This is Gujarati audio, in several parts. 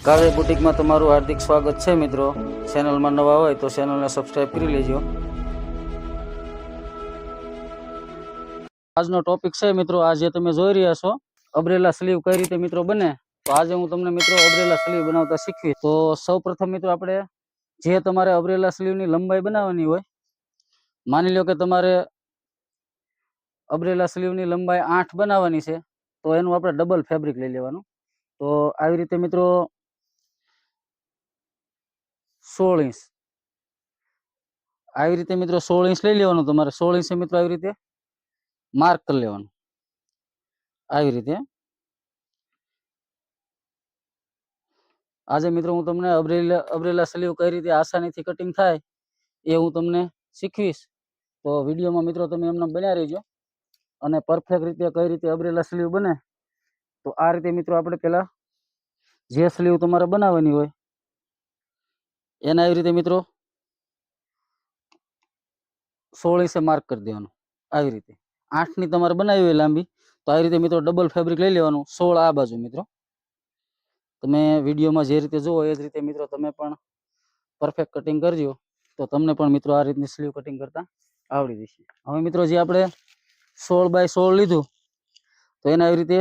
કાવ્ય બુટિકમાં તમારું હાર્દિક સ્વાગત છે મિત્રો. ચેનલમાં નવા હોય તો ચેનલને સબસ્ક્રાઈબ કરી લેજો. આજનો ટોપિક છે મિત્રો આજે તમે જોઈ રહ્યા છો, અબ્રેલા સ્લીવ કઈ રીતે મિત્રો બને? તો આજે હું તમને મિત્રો અબ્રેલા સ્લીવ બનાવતા શીખવી તો સૌ પ્રથમ મિત્રો આપણે જે તમારે અબ્રેલા સ્લીવની લંબાઈ બનાવવાની હોય, માની લો કે તમારે અબ્રેલા સ્લીવની લંબાઈ આઠ બનાવવાની છે, તો એનું આપણે ડબલ ફેબ્રિક લઈ લેવાનું. તો આવી રીતે મિત્રો સોળ ઇંચ. આવી રીતે મિત્રો સોળ ઇંચ લઈ લેવાનું તમારે. સોળ ઇંચે મિત્રો આવી રીતે માર્ક કરી લેવાનું. આવી રીતે. આજે મિત્રો હું તમને અબ્રેલા અબ્રેલા સ્લીવ કઈ રીતે આસાનીથી કટિંગ થાય એ હું તમને શીખવીશ. તો વિડીયોમાં મિત્રો તમે એમને બન્યા રહેજો. અને પરફેક્ટ રીતે કઈ રીતે અબ્રેલા સ્લીવ બને. તો આ રીતે મિત્રો આપણે પહેલાં જે સ્લીવ તમારે બનાવવાની હોય એના આવી રીતે મિત્રો સોળ ઇંચે માર્ક કરી દેવાનું, આવી રીતે. આઠની તમારે બનાવી હોય લાંબી, તો આવી રીતે મિત્રો ડબલ ફેબ્રિક લઈ લેવાનું, સોળ આ બાજુ મિત્રો. તમે વિડીયોમાં જે રીતે જુઓ એ જ રીતે મિત્રો તમે પણ પરફેક્ટ કટિંગ કરજો, તો તમને પણ મિત્રો આ રીતની સ્લીવ કટિંગ કરતા આવડી જશે. હવે મિત્રો જે આપણે સોળ બાય સોળ લીધું, તો એને આવી રીતે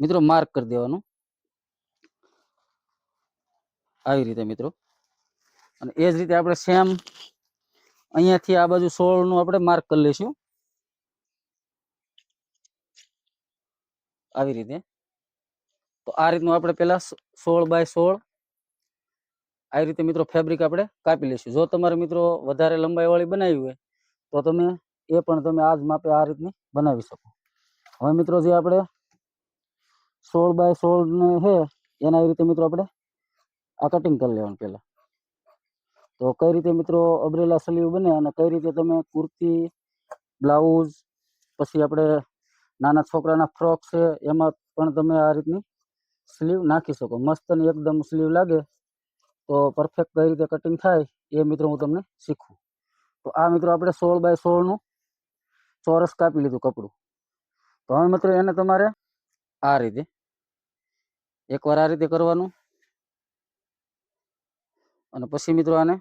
મિત્રો માર્ક કરી દેવાનું. આવી રીતે મિત્રો. અને એ જ રીતે આપણે સેમ અહીંયાથી આ બાજુ સોળનું આપણે માર્ક કરી લઈશું. આવી રીતે. તો આ રીતનું આપણે પહેલા સોળ બાય સોળ આવી રીતે મિત્રો ફેબ્રિક આપણે કાપી લઈશું. જો તમારે મિત્રો વધારે લંબાઈ વાળી બનાવી હોય, તો તમે એ પણ તમે આ જ માપે આ રીતની બનાવી શકો. હવે મિત્રો જે આપણે સોળ બાય સોળ છે એના રીતે મિત્રો આપણે આ કટિંગ કરી લેવાનું પહેલાં. તો કઈ રીતે મિત્રો અબ્રેલા સ્લીવ બને અને કઈ રીતે તમે કુર્તી, બ્લાઉઝ, પછી આપણે નાના છોકરાના ફ્રોક છે, એમાં પણ તમે આ રીતની સ્લીવ નાખી શકો. મસ્ત અને એકદમ સ્લીવ લાગે તો પરફેક્ટ કઈ રીતે કટિંગ થાય એ મિત્રો હું તમને શીખું તો આ મિત્રો આપણે સોળ બાય સોળનું ચોરસ કાપી લીધું કપડું. તો હવે મિત્રો એને તમારે આ રીતે એકવાર આ રીતે કરવાનું. અને પછી મિત્રો આને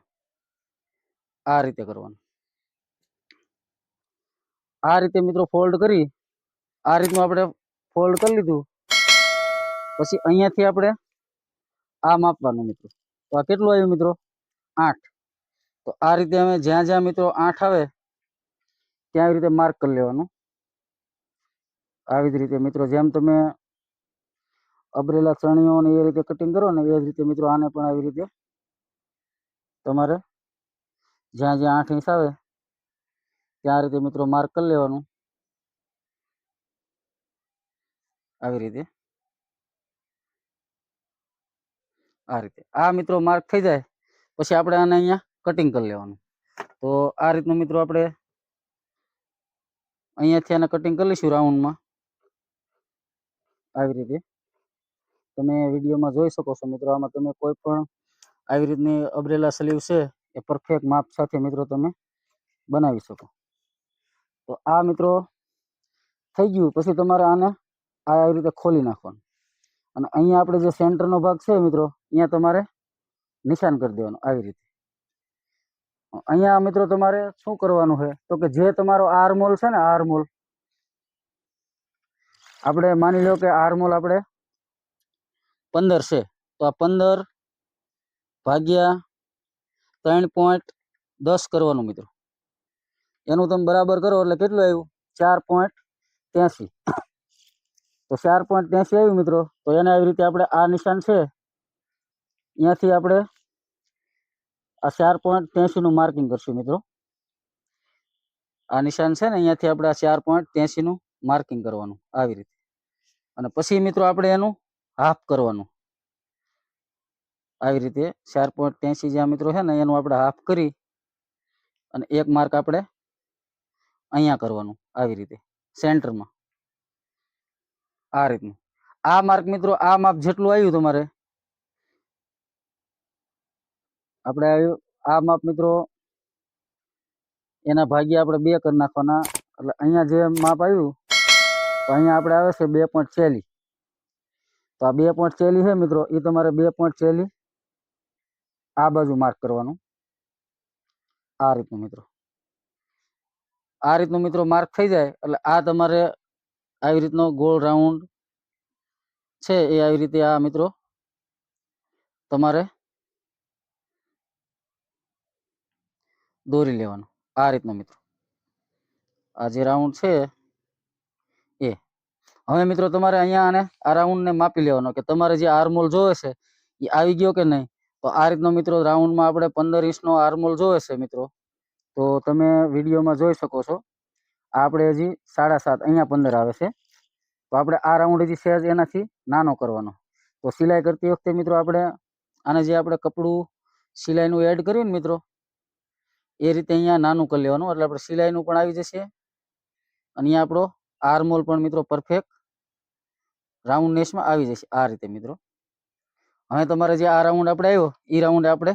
આ રીતે કરવાનું. આ રીતે મિત્રો ફોલ્ડ કરી, આ રીતનું આપણે ફોલ્ડ કરી લીધું. પછી અહીંયાથી આપણે આ માપવાનું મિત્રો. તો આ કેટલું આવ્યું મિત્રો? આઠ. તો આ રીતે અમે જ્યાં જ્યાં મિત્રો આઠ આવે, ત્યાં આવી રીતે માર્ક કરી લેવાનું. આવી જ રીતે મિત્રો જેમ તમે અબરેલા ચણીઓને એ રીતે કટિંગ કરો ને એ જ રીતે મિત્રો આને પણ આવી રીતે તમારે? જ્યાં જ્યાં આઠ ઇંચ આવે, ત્યાં રીતે મિત્રો માર્ક કરી લેવાનું. આવી રીતે. આ રીતે. આ મિત્રો માર્ક થઈ જાય, પછી આપણે આને અહીંયા કટિંગ કરી લેવાનું. તો આ રીતનું મિત્રો આપણે અહીંયાથી આને કટિંગ કરી લઈશું રાઉન્ડમાં આવી રીતે. તમે વિડીયોમાં જોઈ શકો છો મિત્રો, આમાં તમે કોઈ પણ આવી રીતની અબ્રેલા સ્લીવ છે, એ પરફેક્ટ માપ સાથે મિત્રો તમે બનાવી શકો. તો આ મિત્રો થઈ ગયું. પછી તમારે આને આ આવી રીતે ખોલી નાખવાનું. અને અહીંયા આપણે જે સેન્ટરનો ભાગ છે મિત્રો, અહીંયા તમારે નિશાન કરી દેવાનું આવી રીતે. અહીંયા મિત્રો તમારે શું કરવાનું છે? તો કે જે તમારો આરમોલ છે ને આર્મોલ આપણે માની લો કે આર્મોલ આપણે પંદર છે. તો આ પંદર ભાગ્યા ત્રણ પોઈન્ટ દસ કરવાનું મિત્રો. એનું તમે બરાબર કરો એટલે કેટલું આવ્યું? ચાર પોઈન્ટ ત્યાંસી. તો ચાર પોઈન્ટ ત્યાંસી આવ્યું મિત્રો. તો એને આવી રીતે આપણે આ નિશાન છે. અહીંયાથી આપણે આ ચાર પોઈન્ટ ત્યાંસીનું માર્કિંગ કરશું મિત્રો. આ નિશાન છે ને, અહીંયાથી આપણે આ ચાર પોઈન્ટ ત્યાંસીનું માર્કિંગ કરવાનું, આવી રીતે. અને પછી મિત્રો આપણે એનું હાફ કરવાનું. આવી રીતે ચાર પોઈન્ટ ત્યાંસી જ્યાં મિત્રો છે ને, એનું આપણે હાફ કરી અને એક માર્ક આપણે અહીંયા કરવાનું આવી રીતે સેન્ટરમાં આ રીતનું. આ માર્ક મિત્રો, આ માપ જેટલું આવ્યું તમારે, આપણે આવ્યું આ માપ મિત્રો, એના ભાગ્યા આપણે બે કરી નાખવાના, એટલે અહીંયા જે માપ આવ્યું, તો અહીંયા આપણે આવે છે બે પોઈન્ટ ચેલી તો આ બે પોઈન્ટ ચેલી છે મિત્રો એ તમારે બે પોઈન્ટ ચેલી આ બાજુ માર્ક કરવાનું. આ રીતનું મિત્રો. આ રીતનું મિત્રો માર્ક થઈ જાય એટલે આ તમારે આવી રીતનો ગોળ રાઉન્ડ છે એ આવી રીતે આ મિત્રો તમારે દોરી લેવાનું. આ રીતનો મિત્રો. આ જે રાઉન્ડ છે એ. હવે મિત્રો તમારે અહીંયા આને આ રાઉન્ડને માપી લેવાનો કે તમારે જે આર્મોલ જોવે છે એ આવી ગયો કે નહીં? તો આ રીતનો મિત્રો રાઉન્ડમાં આપણે પંદર ઇંચનો આર્મોલ જોવે છે મિત્રો. તો તમે વિડીયોમાં જોઈ શકો છો. આપણે હજી સાડા સાત, અહીંયા પંદર આવે છે. તો આપણે આ રાઉન્ડ હજી સહેજ એનાથી નાનો કરવાનો. તો સિલાઈ કરતી વખતે મિત્રો આપણે આને જે આપણે કપડું સિલાઈનું એડ કર્યું ને મિત્રો, એ રીતે અહીંયા નાનું કરી લેવાનું. એટલે આપણે સિલાઈનું પણ આવી જશે. અને અહીંયા આપણો આર્મોલ પણ મિત્રો પરફેક્ટ રાઉન્ડ નેસમાં આવી જશે આ રીતે મિત્રો. હવે તમારે જે આ રાઉન્ડ આપણે આવ્યો એ રાઉન્ડ આપણે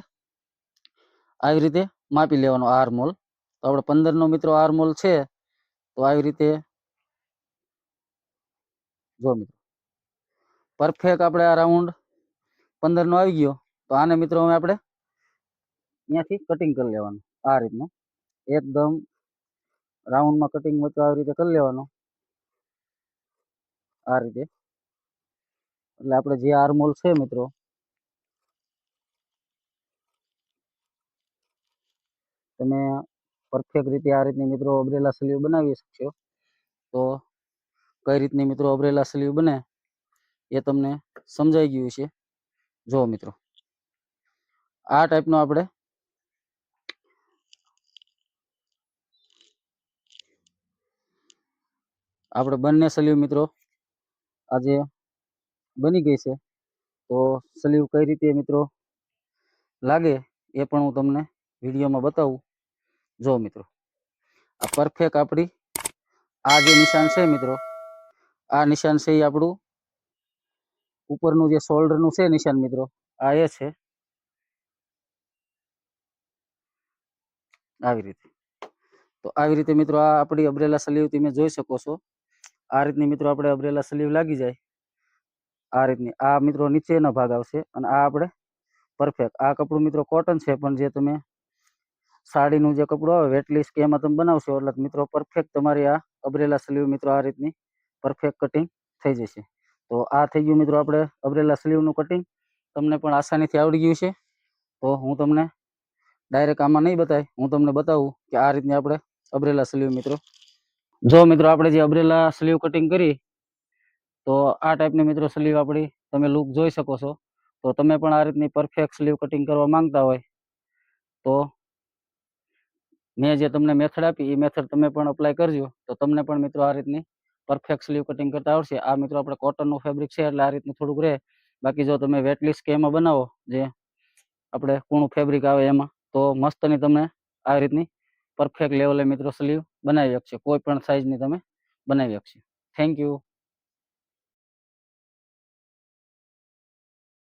આવી રીતે માપી લેવાનો આર્મોલ તો આપણે પંદરનો મિત્રો આર્મોલ છે, તો આવી રીતે જો મિત્રો પરફેક્ટ આપણે આ રાઉન્ડ પંદરનો આવી ગયો, તો આને મિત્રો હવે આપણે અહીંયાથી કટિંગ કરી લેવાનું, આ રીતનું. એકદમ રાઉન્ડમાં કટિંગ મિત્રો આવી રીતે કરી લેવાનું. આ રીતે. એટલે આપણે જે આર્મોલ છે મિત્રો તમે પરફેક્ટ રીતે આ રીતની મિત્રો અબરેલા સ્લીવ બનાવી શકશો. તો કઈ રીતની મિત્રો અબરેલા સ્લીવ બને એ તમને સમજાઈ ગયું છે જો મિત્રો. આ ટાઈપનો આપણે આપણે બંને સ્લીવ મિત્રો આજે બની ગઈ છે. તો સ્લીવ કઈ રીતે મિત્રો લાગે એ પણ હું તમને વિડીયોમાં બતાવું. જો મિત્રો, આ પરફેક્ટ આપણી, આ જે નિશાન છે મિત્રો, આ નિશાન છે એ આપણું, ઉપરનું જે શોલ્ડરનું છે નિશાન મિત્રો, આ એ છે. આવી રીતે. તો આવી રીતે મિત્રો આ આપણી અબ્રેલા સ્લીવ તમે જોઈ શકો છો. આ રીતની મિત્રો આપણે અબ્રેલા સ્લીવ લાગી જાય. આ રીતની, આ મિત્રો નીચેનો ભાગ આવશે અને આ આપણે પરફેક્ટ આ કપડું મિત્રો કોટન છે પણ જે તમે સાડીનું જે કપડું આવે વેટલીસ કે એમાં તમે બનાવશો, એટલે મિત્રો પરફેક્ટ તમારી આ અબ્રેલા સ્લીવ મિત્રો, આ રીતની પરફેક્ટ કટિંગ થઈ જશે. તો આ થઈ ગયું મિત્રો આપણે અબ્રેલા સ્લીવનું કટિંગ તમને પણ આસાનીથી આવડી ગયું છે. તો હું તમને ડાયરેક્ટ આમાં નહીં બતાય, હું તમને બતાવું કે આ રીતની આપણે અબ્રેલા સ્લીવ મિત્રો. જો મિત્રો આપણે જે અબ્રેલા સ્લીવ કટિંગ કરી, તો આ ટાઈપની મિત્રો સ્લીવ આપણી તમે લુક જોઈ શકો છો. તો તમે પણ આ રીતની પરફેક્ટ સ્લીવ કટિંગ કરવા માંગતા હોય, તો મેં જે તમને મેથડ આપી, એ મેથડ તમે પણ અપ્લાય કરજો. તો તમને પણ મિત્રો આ રીતની પરફેક્ટ સ્લીવ કટિંગ કરતા આવડશે. આ મિત્રો આપણે કોટનનું ફેબ્રિક છે એટલે આ રીતનું થોડુંક રહે. બાકી જો તમે વેટલીસ કે એમાં બનાવો, જે આપણે કૂણું ફેબ્રિક આવે એમાં, તો મસ્તની તમે આ રીતની પરફેક્ટ લેવલે મિત્રો સ્લીવ બનાવી શકશો કોઈ પણ સાઇઝની તમે બનાવી શકશો થેન્ક યુ